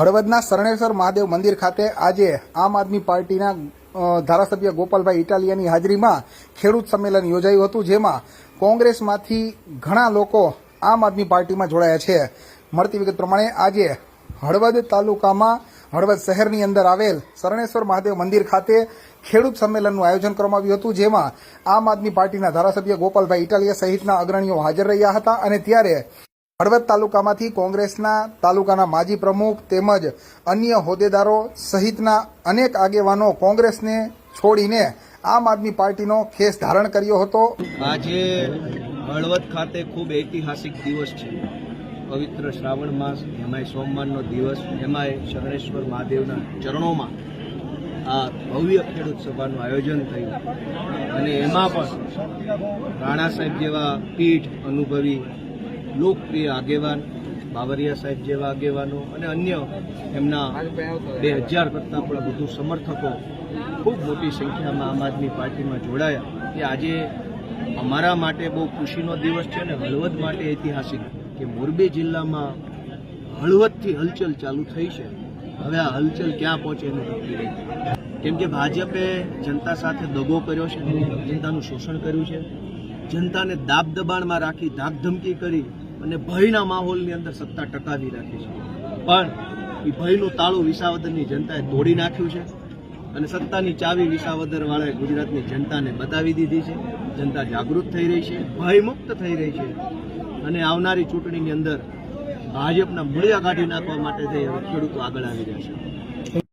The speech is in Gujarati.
હળવદના શરણેશ્વર મહાદેવ મંદિર ખાતે આજે આમ આદમી પાર્ટીના ધારાસભ્ય ગોપાલભાઈ ઇટાલિયાની હાજરીમાં ખેડૂત સંમેલન યોજાયું હતું, જેમાં કોંગ્રેસમાંથી ઘણા લોકો આમ આદમી પાર્ટીમાં જોડાયા છે. મળતી વિગત પ્રમાણે આજે હળવદ તાલુકામાં, હળવદ શહેરની અંદર આવેલ શરણેશ્વર મહાદેવ મંદિર ખાતે ખેડૂત સંમેલનનું આયોજન કરવામાં આવ્યું હતું, જેમાં આમ આદમી પાર્ટીના ધારાસભ્ય ગોપાલભાઈ ઇટાલિયા સહિતના અગ્રણીઓ હાજર રહ્યા હતા અને ત્યારે હળવદ તાલુકામાંથી કોંગ્રેસના તાલુકાના માજી પ્રમુખ તેમજ અન્ય હોદ્દેદારો સહિતના અનેક આગેવાનો કોંગ્રેસને છોડીને આમ આદમી પાર્ટીનો ખેસ ધારણ કર્યો હતો. આજે હળવદ ખાતે ખૂબ ઐતિહાસિક દિવસ છે. પવિત્ર શ્રાવણ માસ, એમાંય સોમવારનો દિવસ, એમાંય શરણેશ્વર મહાદેવના ચરણોમાં આ ભવ્ય ખેડૂત સભાનું આયોજન થયું. અને એમાં પણ રાણા સાહેબ જેવા પીઠ અનુભવી લોકપ્રિય આગેવાન, બાવરિયા સાહેબ જેવા આગેવાનો અને અન્ય એમના બે હજાર કરતાં પણ વધુ સમર્થકો ખૂબ મોટી સંખ્યામાં આમ આદમી પાર્ટીમાં જોડાયા. કે આજે અમારા માટે બહુ ખુશીનો દિવસ છે અને હળવદ માટે ઐતિહાસિક કે મોરબી જિલ્લામાં હળવદથી હલચલ ચાલુ થઈ છે. હવે આ હલચલ ક્યાં પહોંચે એનું નક્કી નહીં. કેમ કે ભાજપે જનતા સાથે દગો કર્યો છે જનતાનું શોષણ કર્યું છે. જનતાને દાબ દબાણમાં રાખી ધાકધમકી કરી અને ભયના માહોલની અંદર સત્તા ટકાવી રાખી છે. પણ એ ભયનું તાળું વિસાવદરની જનતાએ તોડી નાખ્યું છે અને સત્તાની ચાવી વિસાવદર વાળાએ ગુજરાતની જનતાને બતાવી દીધી છે. જનતા જાગૃત થઈ રહી છે, ભયમુક્ત થઈ રહી છે. અને આવનારી ચૂંટણીની અંદર ભાજપના મૂળિયા કાઢી નાખવા માટે થઈ ખેડૂતો આગળ આવી રહ્યા છે.